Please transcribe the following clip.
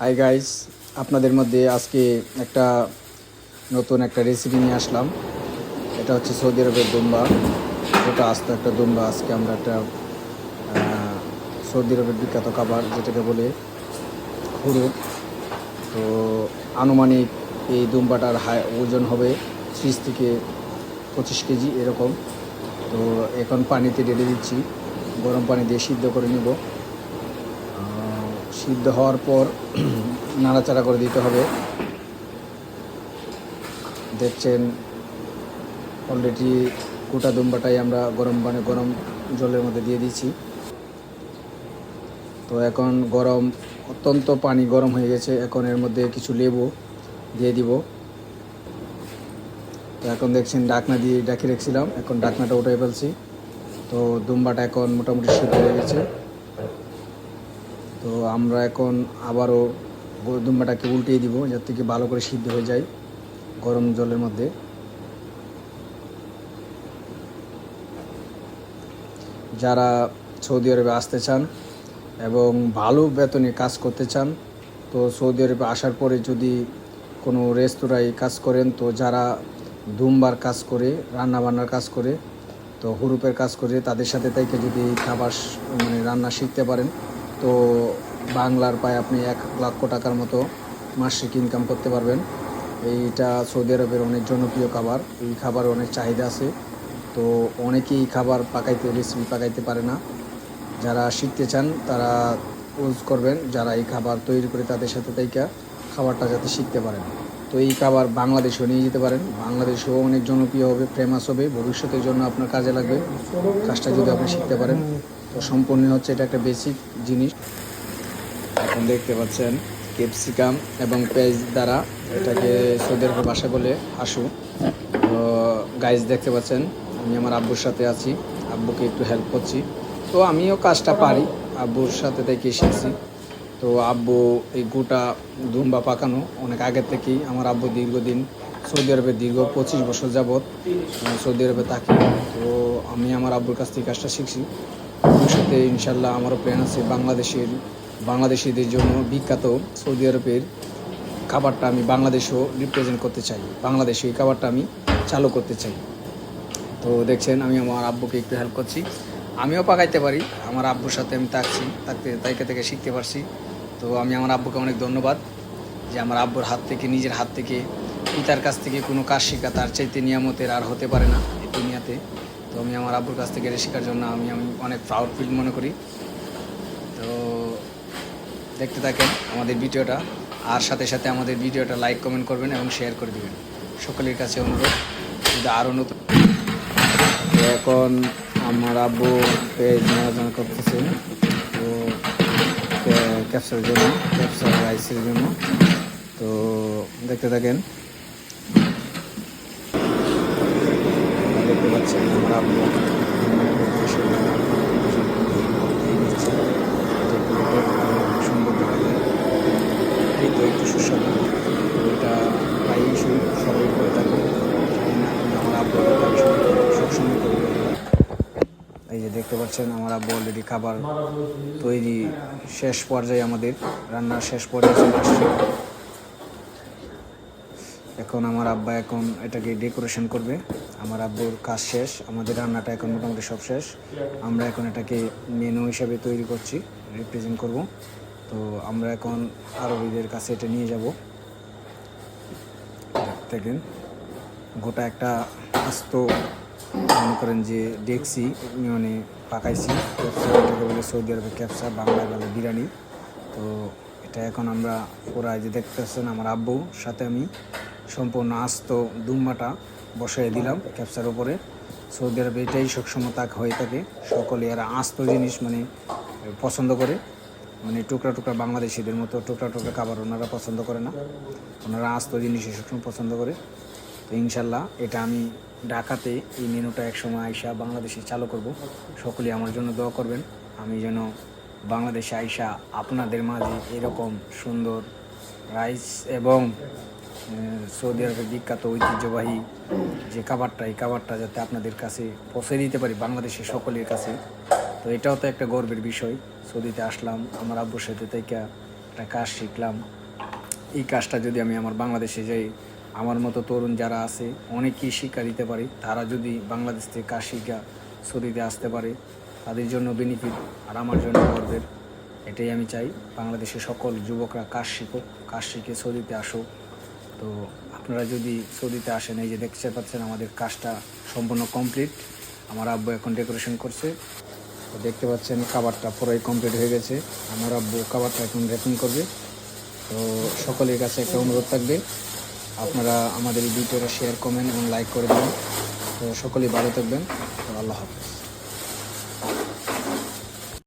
Hi guys আপনাদের মধ্যে আজকে একটা নতুন একটা রেসিপি নিয়ে আসলাম। এটা হচ্ছে সৌদি আরবের দুম্বা। ওটা আস্ত একটা দুম্বা। আজকে আমরা একটা সৌদি আরবের বিখ্যাত খাবার, যেটাকে বলে হুরুপ তো আনুমানিক এই দুম্বাটার হাই, ওজন হবে ত্রিশ থেকে পঁচিশ কেজি এরকম। তো এখন পানিতে ঢেলে দিচ্ছি। গরম পানি দিয়ে সিদ্ধ করে নেব। সিদ্ধ হওয়ার পর নাড়াচাড়া করে দিতে হবে। দেখছেন অলরেডি গোটা দুম্বাটাই আমরা গরম পানি, গরম জলের মধ্যে দিয়ে দিচ্ছি তো এখন গরম, অত্যন্ত পানি গরম হয়ে গেছে। এখন এর মধ্যে কিছু লেবু দিয়ে দিব। তো এখন দেখছেন, ডাকনা দিয়ে ডাকি রেখেছিলাম। এখন ডাকনাটা উঠে ফেলছি। তো দুম্বাটা এখন মোটামুটি সিদ্ধ হয়ে গেছে। তো আমরা এখন আবারও দুম্বাটাকে উল্টিয়ে দিব যার থেকে ভালো করে সিদ্ধ হয়ে যায় গরম জলের মধ্যে। যারা সৌদি আরবে আসতে চান এবং ভালো বেতনে কাজ করতে চান, তো সৌদি আরবে আসার পরে যদি কোনো রেস্তোরাঁয় কাজ করেন, তো যারা দুমবার কাজ করে রান্না বান্নার কাজ করে, তো হুরুপের কাজ করে, তাদের সাথে তাইকে যদি খাবার মানে রান্না শিখতে পারেন তো বাংলার পায়ে আপনি এক লক্ষ টাকার মতো মাসিক ইনকাম করতে পারবেন। এইটা সৌদি আরবের অনেক জনপ্রিয় খাবার। এই খাবার অনেক চাহিদা আছে। তো অনেকেই খাবার পাকাইতে রেসিপি পাকাইতে পারে না। যারা শিখতে চান, তারা ইউজ করবেন। যারা এই খাবার তৈরি করে তাদের সাথে তাইকা খাবারটা যাতে শিখতে পারেন। তো এই খাবার বাংলাদেশেও নিয়ে যেতে পারেন। বাংলাদেশেও অনেক জনপ্রিয় হবে ফেমাস হবে। ভবিষ্যতের জন্য আপনার কাজে লাগবে। কাজটা যদি আপনি শিখতে পারেন। তো সম্পূর্ণ হচ্ছে এটা একটা বেসিক জিনিস। এখন দেখতে পাচ্ছেন ক্যাপসিকাম এবং পেঁয়াজ দ্বারা এটাকে সৌদের ভাষা বলে আশু তো গাইজ দেখতে পাচ্ছেন, আমি আমার আব্বুর সাথে আছি। আব্বুকে একটু হেল্প করছি। তো আমিও কাজটা পারি, আব্বুর সাথে থেকে শিখছি। তো আব্বু এই গোটা দুম্বা পাকানো অনেক আগের থেকেই আমার আব্বু দীর্ঘদিন সৌদি আরবে দীর্ঘ পঁচিশ বছর যাবৎ সৌদি আরবে থাকি। তো আমি আমার আব্বুর কাছ থেকে কাজটা শিখছি। ভবিষ্যতে ইনশাল্লাহ আমারও প্ল্যান আছে বাংলাদেশের, বাংলাদেশিদের জন্য বিখ্যাত সৌদি আরবের খাবারটা আমি বাংলাদেশেও রিপ্রেজেন্ট করতে চাই। বাংলাদেশে এই খাবারটা আমি চালু করতে চাই। তো দেখছেন, আমি আমার আব্বুকে একটু হেল্প করছি। আমিও পাকাইতে পারি, আমার আব্বুর সাথে আমি থাকছি, থাকতে, তাইকে থেকে শিখতে পারছি। তো আমি আমার আব্বুকে অনেক ধন্যবাদ যে আমার আব্বুর হাত থেকে, নিজের হাত থেকে, পিতার কাছ থেকে কোনো কাজ শেখা তার চাইতে নিয়ামতের আর হতে পারে না। এই দুনিয়াতে তো আমি আমার আব্বুর কাছ থেকে এটা শেখার জন্য আমি আমি অনেক প্রাউড ফিল মনে করি। তো দেখতে থাকেন আমাদের ভিডিওটা, আর সাথে সাথে আমাদের ভিডিওটা লাইক কমেন্ট করবেন এবং শেয়ার করে দিবেন। সকলের কাছে অনুরোধ, যদি আরও নতুন এখন আমার আব্বু পেজ নেওয়া করতেছে, তো ক্যাপসার জন্য ক্যাপসার রাইসের জন্য। তো দেখতে থাকেন। দেখতে পাচ্ছেন আমার এই এটা প্রায়ই সবাই করে সবসময় এই যে দেখতে পাচ্ছেন, আমার আব্বু অলরেডি খাবার তৈরি শেষ পর্যায়ে আমাদের রান্নার শেষ পর্যায়ে চলে আসছে। এখন আমার আব্বা এখন এটাকে ডেকোরেশন করবে। আমার আব্বুর কাজ শেষ, আমাদের রান্নাটা এখন মোটামুটি সব শেষ। আমরা এখন এটাকে মেনু হিসাবে তৈরি করছি রিপ্রেজেন্ট করব। তো আমরা এখন আরবিদের কাছে এটা নিয়ে যাব। দেখেন, গোটা একটা আস্ত, মনে করেন যে ডেকসি মানে পাকাইছি। বলে সৌদি আরবে ক্যাপসা, বাংলায় বলে বিরিয়ানি। তো এটা এখন আমরা ওরা যে দেখতেছেন, আমার আব্বু, সাথে আমি। সম্পূর্ণ আস্ত দুম্বাটা বসাই দিলাম ক্যাপসার উপরে। সৌদি আরবে এটাই সবসময় তাক হয়ে থাকে। সকলে এরা আস্ত জিনিস মানে পছন্দ করে। মানে টুকরা টুকরা বাংলাদেশিদের মতো টুকরা টুকরা খাবার ওনারা পছন্দ করে না। ওনারা আস্ত জিনিসই সবসময় পছন্দ করে। তো ইনশাল্লাহ এটা আমি ঢাকাতে এই মেনুটা একসময় আইসা বাংলাদেশে চালু করব। সকলেই আমার জন্য দোয়া করবেন। আমি যেন বাংলাদেশে আইসা আপনাদের মাঝে এরকম সুন্দর রাইস এবং সৌদি আরবের বিখ্যাত ঐতিহ্যবাহী যে খাবারটা এই খাবারটা যাতে আপনাদের কাছে পৌঁছে দিতে পারি, বাংলাদেশের সকলের কাছে, তো এটাও তো একটা গর্বের বিষয়। সৌদিতে আসলাম, আমার আব্বুর সাথে থেকে একটা কাজ শিখলাম। এই কাজটা যদি আমি আমার বাংলাদেশে যাই, আমার মতো তরুণ যারা আছে, অনেকেই শিক্ষা দিতে পারি। তারা যদি বাংলাদেশ থেকে কাজ শিক্ষা সৌদিতে আসতে পারে, তাদের জন্য বেনিফিট আর আমার জন্য গর্বের। এটাই আমি চাই, বাংলাদেশের সকল যুবকরা কাজ শিখুক, কাজ শিখে সৌদিতে আসুক। তো আপনারা যদি সৌদিতে আসেন, এই যে দেখতে পাচ্ছেন আমাদের কাজটা সম্পূর্ণ কমপ্লিট। আমার আব্বু এখন ডেকোরেশন করছে। তো দেখতে পাচ্ছেন খাবারটা পুরোই কমপ্লিট হয়ে গেছে। আমার আব্বু খাবারটা এখন রেপিং করবে। তো সকলের কাছে একটা অনুরোধ থাকবে। আপনারা আমাদের এই ভিডিওটা শেয়ার কমেন্ট এবং লাইক করে দেবেন। তো সকলেই ভালো থাকবেন। তো আল্লাহ হাফেজ।